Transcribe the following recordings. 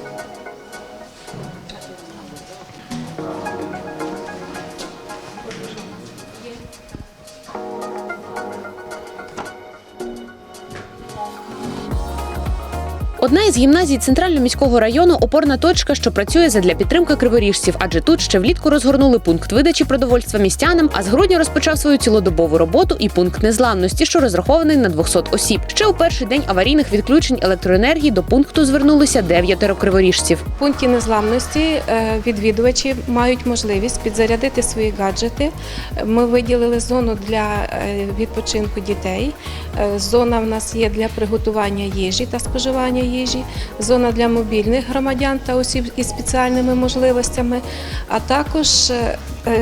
Thank you. Одна із гімназій центрального міського району опорна точка, що працює задля підтримки криворіжців, адже тут ще влітку розгорнули пункт видачі продовольства містянам, а з грудня розпочав свою цілодобову роботу і пункт незламності, що розрахований на 200 осіб. Ще у перший день аварійних відключень електроенергії до пункту звернулися дев'ятеро криворіжців. В пункті незламності е, відвідувачі мають можливість підзарядити свої гаджети. Ми виділили зону для е, відпочинку дітей. Е, Зона в нас є для приготування їжі та споживання їжі, зона для мобільних громадян та осіб із спеціальними можливостями, а також е,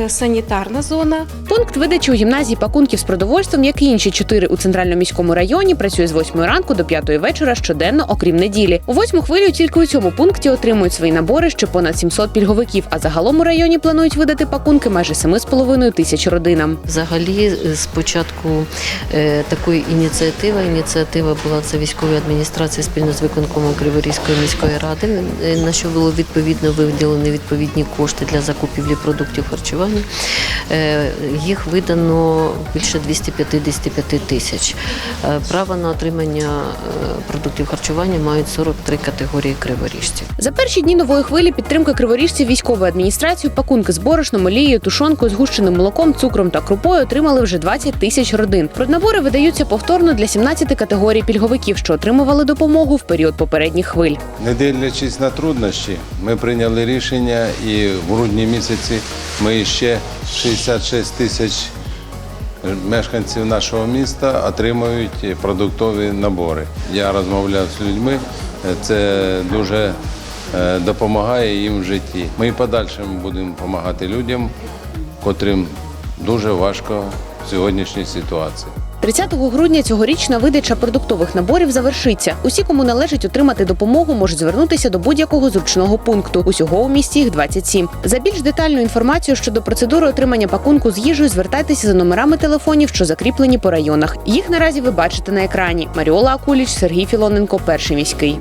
санітарна зона. Пункт видачі у гімназії пакунків з продовольством, як і інші чотири у центральному міському районі, працює з 8 ранку до 5 вечора щоденно, окрім неділі. У восьму хвилю тільки у цьому пункті отримують свої набори ще понад 700 пільговиків. А загалом у районі планують видати пакунки майже 7,5 тисяч родинам. Взагалі, е, з початку е, такої ініціативи, ініціатива була це військової адміністрації спільно з виконкомом Криворізької міської ради, е, на що було відповідно виділені відповідні кошти для закупівлі продуктів харчування. Е, Їх видано більше 255 тисяч. Е, Право на отримання е, продуктів харчування мають 43 категорії криворіжців. За перші дні нової хвилі підтримки криворіжців військовою адміністрацією пакунки з борошном, олією, тушонкою, згущеним молоком, цукром та крупою отримали вже 20 тисяч родин. Проднабори видаються повторно для 17 категорій пільговиків, що отримували допомогу в період попередніх хвиль. Не дивлячись на труднощі, ми прийняли рішення і в грудні місяці ми ще 66 тисяч мешканців нашого міста отримують продуктові набори. Я розмовляв з людьми, це дуже е, допомагає їм в житті. Ми і подальшим будемо допомагати людям, котрим дуже важко в сьогоднішній ситуації. 30 грудня цьогорічна видача продуктових наборів завершиться. Усі, кому належить отримати допомогу, можуть звернутися до будь-якого зручного пункту. Усього у місті їх 27. За більш детальну інформацію щодо процедури отримання пакунку з їжею, звертайтеся за номерами телефонів, що закріплені по районах. Їх наразі ви бачите на екрані. Маріола Акуліч, Сергій Філоненко, перший міський.